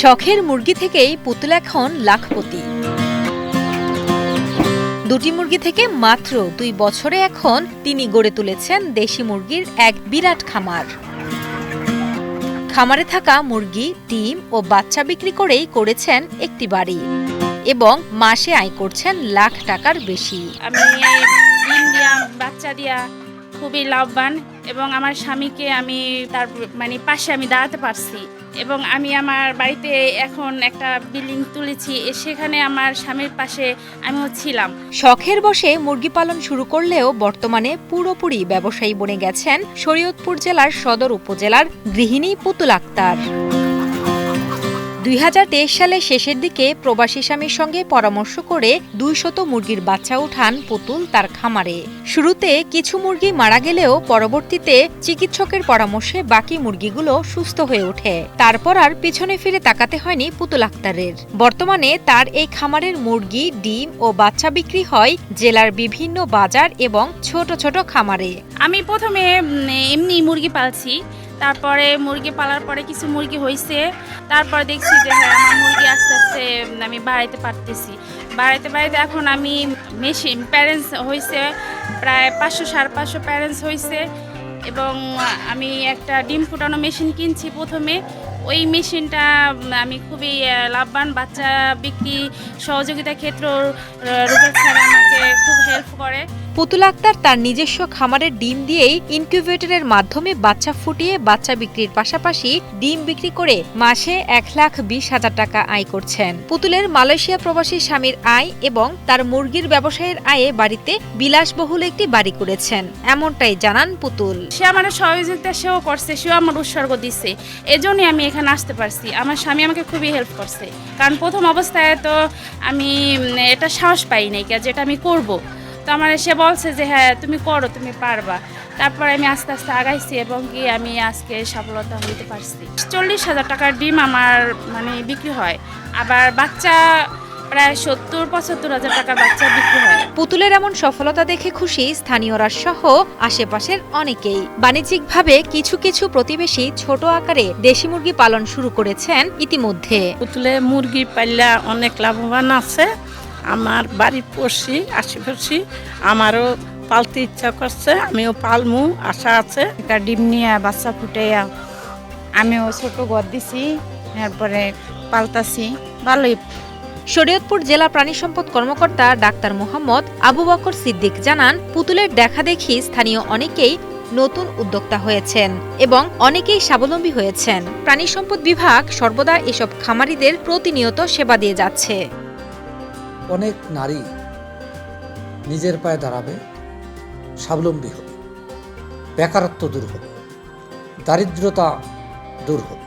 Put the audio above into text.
শখের মুরগি থেকেই পুতুল এখন লাখপতি। দুটি মুরগি থেকে মাত্র দুই বছরে এখন তিনি গড়ে তুলেছেন দেশি মুরগির এক বিরাট খামার। খামারে থাকা মুরগি, ডিম ও বাচ্চা বিক্রি করেই করেছেন একটি বাড়ি এবং মাসে আয় করছেন লাখ টাকার বেশি। আমি ডিম দিয়া, বাচ্চা দিয়া খুবই লাভবান এবং আমার স্বামীকে আমি তার মানে পাশে আমি দাঁড়াতে পারছি। এবং আমি আমার বাড়িতে এখন একটা বিল্ডিং তুলেছি সেখানে আমার স্বামীর পাশে আমিও ছিলাম। শখের বসে মুরগি পালন শুরু করলেও বর্তমানে পুরোপুরি ব্যবসায়ী বনে গেছেন শরীয়তপুর জেলার সদর উপজেলার গৃহিণী পুতুল আক্তার। দুই সালের শেষের দিকে প্রবাসী স্বামীর সঙ্গে পরামর্শ করে দুই শত মুরগির বাচ্চা উঠান পুতুল তার খামারে। শুরুতে কিছু মুরগি মারা গেলেও পরবর্তীতে চিকিৎসকের পরামর্শে বাকি মুরগিগুলো সুস্থ হয়ে ওঠে। তারপর আর পিছনে ফিরে তাকাতে হয়নি পুতুল আক্তারের। বর্তমানে তার এই খামারের মুরগি, ডিম ও বাচ্চা বিক্রি হয় জেলার বিভিন্ন বাজার এবং ছোট ছোট খামারে। আমি প্রথমে এমনি মুরগি পালছি। তারপরে মুরগি পালার পরে কিছু মুরগি হয়েছে তারপর দেখছি যে হ্যাঁ আমার মুরগি আস্তে আস্তে আমি বাড়াইতে পারতেছি। বাড়াইতে বাড়াইতে এখন আমি মেশিন প্যারেন্টস হয়েছে প্রায় পাঁচশো, সাড়ে পাঁচশো প্যারেন্টস হয়েছে এবং আমি একটা ডিম ফুটানো মেশিন কিনছি প্রথমে। ওই মেশিনটা আমি খুবই লাভবান বাচ্চা বিক্রি সহযোগিতা ক্ষেত্র রুবেল আমাকে খুব হেল্প করে। পুতুল আক্তার তার নিজস্ব খামারের ডিম দিয়েই ইনকিউবেটরের মাধ্যমে বাচ্চা ফুটিয়ে বাচ্চা বিক্রির পাশাপাশি ডিম বিক্রি করে মাসে এক লাখ বিশ হাজার টাকা আয় করছেন। পুতুলের মালয়েশিয়া প্রবাসী স্বামীর আয় এবং তার মুরগির ব্যবসায়ের আয়ে বাড়িতে বিলাসবহুল একটি বাড়ি করেছেন। এমনটাই জানান পুতুল। সে আমার সহযোগিতা সেও করছে, সেও আমার উৎসর্গ দিচ্ছে এজন্যই আমি এখানে আসতে পারছি। আমার স্বামী আমাকে খুবই হেল্প করছে। কারণ প্রথম অবস্থায় তো আমি এটা সাহস পাই নাই যেটা আমি করব। তো আমার সে বলছে যে হ্যাঁ তুমি করো তুমি পারবা। তারপরে আমি আস্তে আস্তে আগাইছি এবং কি আমি আজকে সফলতা হইতে পারছি। চল্লিশ হাজার টাকার ডিম আমার মানে বিক্রি হয়। আবার বাচ্চা প্রায় সত্তর পঁচাত্তর হাজার টাকার বাচ্চা বিক্রি হয়। পুতুলের এমন সফলতা দেখে খুশি স্থানীয়রা সহ আশেপাশের অনেকেই। বাণিজ্যিকভাবে কিছু কিছু প্রতিবেশী ছোট আকারে দেশি মুরগি পালন শুরু করেছেন ইতিমধ্যে। পুতুলে মুরগি পাল্লা অনেক লাভবান আছে। আমার বাড়ি পড়ছি আশেপাশি আমারও পালতে ইচ্ছা করছে আমিও পালমু আশা আছে। একটা ডিম নিয়ে বাচ্চা ফুটাইয়া আমিও ছোট ঘর দিছি তারপরে পাল্টাছি ভালোই। শরীয়তপুর জেলা প্রাণী সম্পদ কর্মকর্তা ডাক্তার মোহাম্মদ আবু বকর সিদ্দিক জানান পুতুলের দেখা দেখি স্থানীয় অনেকেই নতুন উদ্যোক্তা হয়েছেন এবং অনেকেই স্বাবলম্বী হয়েছেন। প্রাণী সম্পদ বিভাগ সর্বদা এসব খামারিদের প্রতিনিয়ত সেবা দিয়ে যাচ্ছে। অনেক নারী নিজের পায়ে দাঁড়াবে স্বাবলম্বী হবে বেকারত্ব দূর হবে দারিদ্রতা দূর হবে।